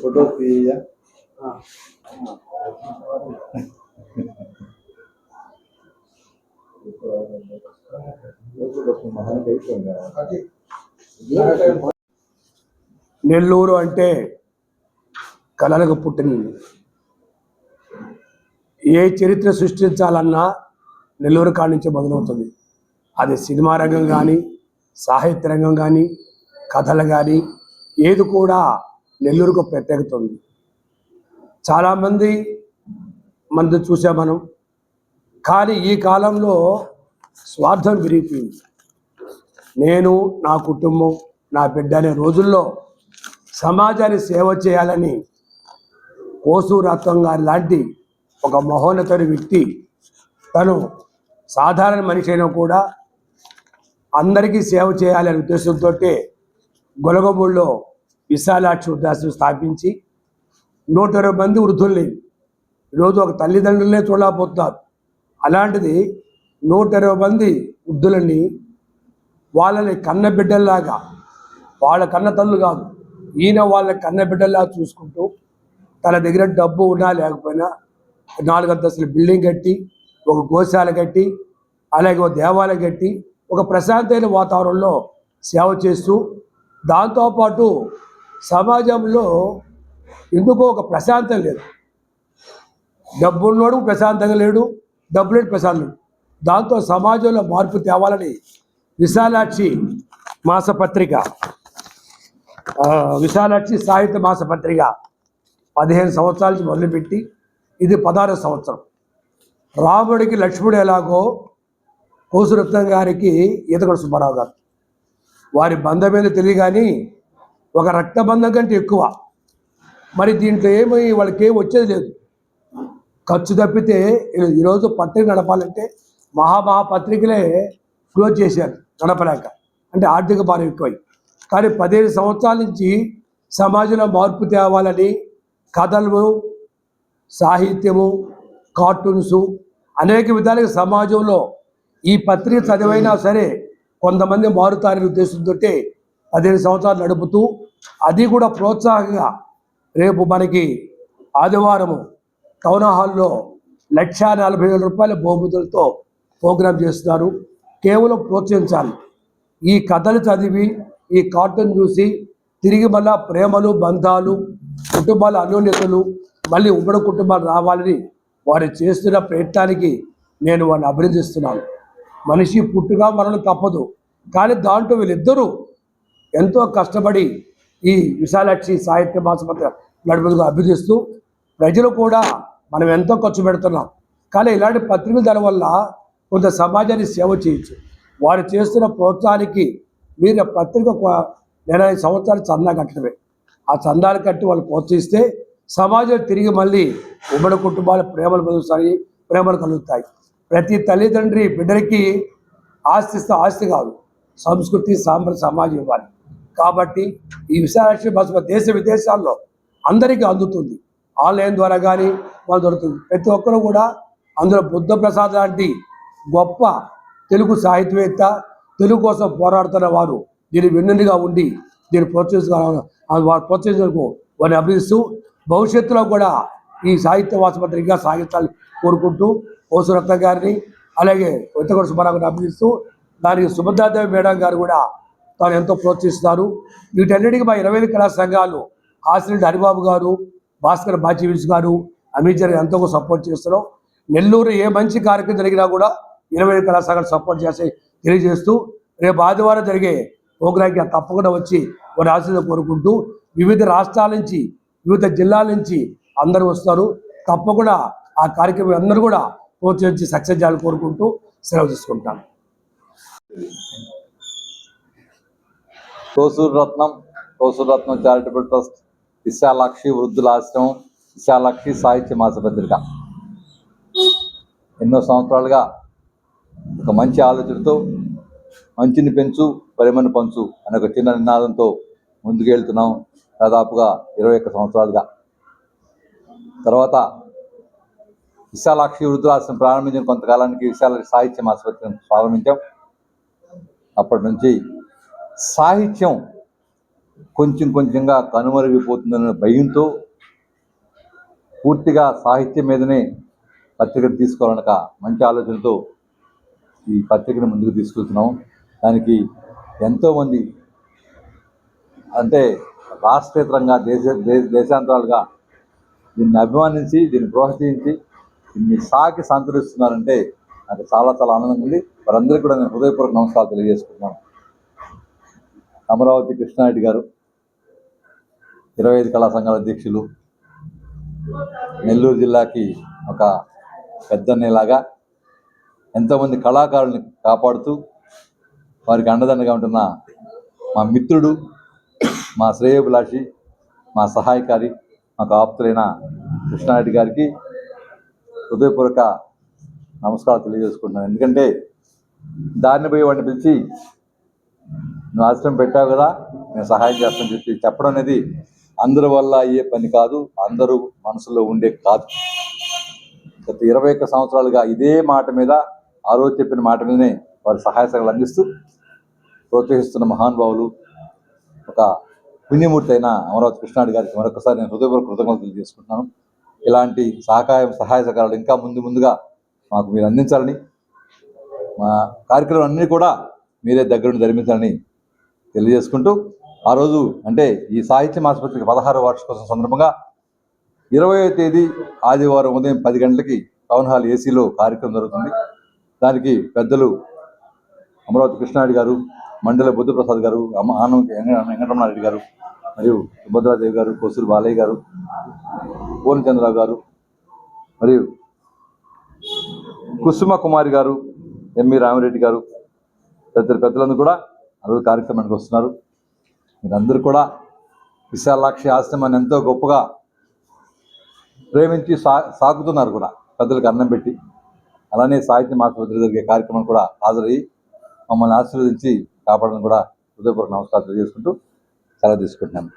Photo తీయ నెల్లూరు అంటే కళలకు పుట్టినది ఏ చరిత్ర సృష్టించాలన్నా నెల్లూరు కాడి నుంచి మొదలవుతుంది. అది సినిమా రంగం కానీ సాహిత్య రంగం కానీ కథలు కానీ ఏది కూడా నెల్లూరుకు ప్రత్యేకత ఉంది చాలామంది మంది చూసాం మనం. కానీ ఈ కాలంలో స్వార్థం విరిగిపోయింది. నేను నా కుటుంబం నా బిడ్డ అనే రోజుల్లో సమాజాన్ని సేవ చేయాలని కోసూరత్వం గారి లాంటి ఒక మహోన్నతుడి వ్యక్తి తను సాధారణ మనిషి అయినా కూడా అందరికీ సేవ చేయాలనే ఉద్దేశంతో గొలగబూళ్ళో విశాలాక్షి వృద్ధాశ్రమం స్థాపించి నూట ఇరవై మంది వృద్ధుల్ని ఈరోజు ఒక తల్లిదండ్రులనే చూడలేకపోతున్నారు. అలాంటిది నూట ఇరవై మంది వృద్ధులని వాళ్ళని కన్న బిడ్డల్లాగా వాళ్ళ కన్న తల్లు కాదు ఈయన వాళ్ళ కన్న బిడ్డల్లా చూసుకుంటూ తన దగ్గర డబ్బు ఉన్నా లేకపోయినా నాలుగు అంతస్తుల బిల్డింగ్ కట్టి ఒక గోశాల కట్టి అలాగే ఒక దేవాలయం కట్టి ఒక ప్రశాంతమైన వాతావరణంలో సేవ చేస్తూ దాంతోపాటు సమాజంలో ఎందుకో ఒక ప్రశాంతం లేదు. డబ్బు ఉన్నోడు ప్రశాంతంగా లేడు డబ్బు లేడు ప్రశాంతం. లేడు దాంతో సమాజంలో మార్పు తేవాలని విశాలాక్షి మాసపత్రిక విశాలాక్షి సాహిత్య మాసపత్రిక పదిహేను సంవత్సరాల నుంచి మొదలుపెట్టి ఇది పదహారు సంవత్సరం. రాముడికి లక్ష్మణుడు ఎలాగో కోసురత్నం గారికి ఈతగడ సుబ్బారావు గారు. వారి బంధం తెలియగాని కానీ ఒక రక్తబంధం కంటే ఎక్కువ. మరి దీంట్లో ఏమి వాళ్ళకి ఏం వచ్చేది లేదు. ఖర్చు తప్పితే ఈరోజు పత్రిక నడపాలంటే మహామహా పత్రికలే క్లోజ్ చేశారు నడపలేక. అంటే ఆర్థిక భారం ఎక్కువై. కానీ పదిహేను సంవత్సరాల నుంచి సమాజంలో మార్పు తేవాలని కథలు సాహిత్యము కార్టూన్స్ అనేక విధాలుగా సమాజంలో ఈ పత్రిక చదివైనా సరే కొంతమంది మారుతారనే ఉద్దేశంతో పదిహేను సంవత్సరాలు నడుపుతూ అది కూడా ప్రోత్సాహంగా రేపు మనకి ఆదివారము టౌన్ హాల్లో లక్ష నలభై వేల రూపాయల బహుమతులతో ప్రోగ్రాం చేస్తున్నారు. కేవలం ప్రోత్సహించాలి. ఈ కథలు చదివి ఈ కార్టూన్ చూసి తిరిగి మళ్ళా ప్రేమలు బంధాలు కుటుంబాల అన్యోన్యతలు మళ్ళీ ఉమ్మడి కుటుంబాలు రావాలని వారు చేస్తున్న ప్రయత్నానికి నేను వారిని అభినందిస్తున్నాను. మనిషి పుట్టుగా మరణం తప్పదు. కానీ దాంట్లో వీళ్ళిద్దరూ ఎంతో కష్టపడి ఈ విశాలాక్షి సాహిత్య మాసపత్ర నడుపుగా అభ్యర్థిస్తూ ప్రజలు కూడా మనం ఎంతో ఖర్చు పెడుతున్నాం. కానీ ఇలాంటి పత్రికలు ధర వల్ల కొంత సమాజాన్ని సేవ చేయొచ్చు. వారు చేస్తున్న ప్రోత్సాహానికి మీరు పత్రిక నెలై సంవత్సరాలు చందా కట్టడమే. ఆ చందాలు కట్టి వాళ్ళు ప్రోత్సహిస్తే సమాజం తిరిగి మళ్ళీ ఉమ్మడి కుటుంబాలు ప్రేమలు పొందుతాయి ప్రేమలు కలుగుతాయి. ప్రతి తల్లిదండ్రి బిడ్డలకి ఆస్తిస్తే ఆస్తి కాదు సంస్కృతి సాంప్రదాయ సమాజం ఇవ్వాలి. కాబట్టి ఈ విశాలాక్షి బస్ దేశ విదేశాల్లో అందరికీ అందుతుంది. ఆన్లైన్ ద్వారా కానీ వాళ్ళు దొరుకుతుంది. ప్రతి ఒక్కరు కూడా అందులో బుద్ధ ప్రసాద్ లాంటి గొప్ప తెలుగు సాహిత్యవేత్త తెలుగు కోసం పోరాడుతున్న వారు దీని వెన్నునిగా ఉండి దీన్ని ప్రోత్సహించ వారు ప్రోత్సహించకు వారిని అభినందిస్తూ భవిష్యత్తులో కూడా ఈ సాహిత్య వాసపత్రికగా సాగించాలని కోరుకుంటూ ఓసురత్న గారిని అలాగే వెత్తగొడ సుబ్బారావు గారిని అభినందిస్తూ దానికి సుభద్రాదేవి మేడం గారు కూడా తాను ఎంతో ప్రోత్సహిస్తున్నారు. వీటన్నిటికీ మా ఇరవై ఐదు కళా సంఘాలు ఆశ్రయుడు హరిబాబు గారు భాస్కర్ బాచివిల్స్ గారు అమీర్ ఎంతో సపోర్ట్ చేస్తున్నాం నెల్లూరు ఏ మంచి కార్యక్రమం జరిగినా కూడా ఇరవై ఐదు కళా సంఘాలు సపోర్ట్ చేసి తెలియజేస్తూ రేపు ఆదివారం జరిగే ప్రోగ్రాంకి తప్పకుండా వచ్చి వారి ఆశీర్వాదం కోరుకుంటూ వివిధ రాష్ట్రాల నుంచి వివిధ జిల్లాల నుంచి అందరూ వస్తారు. తప్పకుండా ఆ కార్యక్రమం అందరూ కూడా ప్రోత్సహించి సక్సెస్ చేయాలని కోరుకుంటూ సెలవు తీసుకుంటాను. కోసూరు రత్నం కోసూరు రత్నం చారిటబుల్ ట్రస్ట్ విశాలాక్షి వృద్ధుల ఆశ్రమం విశాలాక్షి సాహిత్య మాసపత్రిక. ఎన్నో సంవత్సరాలుగా ఒక మంచి ఆలోచనతో మంచిని పెంచు పరిమని పంచు అనే ఒక చిన్న నినాదంతో ముందుకెళ్తున్నాం దాదాపుగా ఇరవై ఒక్క సంవత్సరాలుగా. తర్వాత విశాలాక్షి వృద్ధులాశ్రమం ప్రారంభించిన కొంతకాలానికి విశాల సాహిత్య ఆసుపత్రిని ప్రారంభించాం. అప్పటి నుంచి సాహిత్యం కొంచెం కొంచెంగా కనుమరుగిపోతుందనే భయంతో పూర్తిగా సాహిత్యం మీదనే పత్రికను తీసుకోవాలనక మంచి ఆలోచనతో ఈ పత్రికను ముందుకు తీసుకెళ్తున్నాం దానికి ఎంతోమంది అంటే రాష్ట్రేతరంగా దేశ దేశాంతరాలుగా దీన్ని అభిమానించి దీన్ని ప్రోత్సహించి దీన్ని సాకి సంతరిస్తున్నారంటే నాకు చాలా చాలా ఆనందంగా ఉంది. వారందరికీ కూడా నేను హృదయపూర్వక నమస్కారాలు తెలియజేసుకుంటున్నాను. అమరావతి కృష్ణారెడ్డి గారు ఇరవై ఐదు కళా సంఘాల అధ్యక్షులు నెల్లూరు జిల్లాకి ఒక పెద్దన్నలాగా ఎంతోమంది కళాకారుల్ని కాపాడుతూ వారికి అండదండగా ఉంటున్న మా మిత్రుడు మా శ్రేయోభిలాషి మా సహాయకారి మాకు ఆప్తులైన కృష్ణారెడ్డి గారికి హృదయపూర్వక నమస్కారాలు తెలియజేసుకుంటున్నాను. ఎందుకంటే దారిని పోయి వాడిని పిలిచి నువ్వు ఆశ్రమం పెట్టావు కదా నేను సహాయం చేస్తాను చెప్పి చెప్పడం అనేది అందరి వల్ల అయ్యే పని కాదు అందరూ మనసులో ఉండే కాదు. గత ఇరవై ఒక్క సంవత్సరాలుగా ఇదే మాట మీద ఆ రోజు చెప్పిన మాట మీదనే వారి సహాయ సహకారాలు అందిస్తూ ప్రోత్సహిస్తున్న మహానుభావులు ఒక పుణ్యమూర్తి అయిన అమరావతి కృష్ణాడు గారికి మరొకసారి నేను హృదయపూర్వక కృతజ్ఞతలు తెలియజేసుకుంటున్నాను. ఇలాంటి సహకారం సహాయ సహకారాలు ఇంకా ముందు ముందుగా మాకు మీరు అందించాలని మా కార్యక్రమాలన్నీ కూడా మీరే దగ్గరుండి ధర్మించాలని తెలియజేసుకుంటూ ఆ రోజు అంటే ఈ సాహిత్య ఆసుపత్రికి పదహారు వార్షికోత్సవం సందర్భంగా ఇరవయో తేదీ ఆదివారం ఉదయం పది గంటలకి టౌన్ హాల్ ఏసీలో కార్యక్రమం జరుగుతుంది. దానికి పెద్దలు అమరావతి కృష్ణారెడ్డి గారు మండల బుద్ధప్రసాద్ గారు అమ్మ ఆనం వెంకటరమణారెడ్డి గారు మరియు సుభద్రాదేవి గారు కోసూరు బాలయ్య గారు పూర్ణచంద్రరావు గారు మరియు కుసుమ కుమారి గారు ఎంవి రామిరెడ్డి గారు తదితర పెద్దలందరూ కూడా రోజు కార్యక్రమానికి వస్తున్నారు. మీరందరూ కూడా విశాలాక్షి ఆశ్రమాన్ని ఎంతో గొప్పగా ప్రేమించి సా సాగుతున్నారు కూడా. పెద్దలకు అన్నం పెట్టి. అలానే సాహిత్య మాసపత్రి జరిగే కార్యక్రమం కూడా హాజరయ్యి మమ్మల్ని ఆశీర్వదించి కాపాడడం కూడా హృదయపూర్వక నమస్కారం తెలియజేసుకుంటూ సెలవు తీసుకుంటున్నాను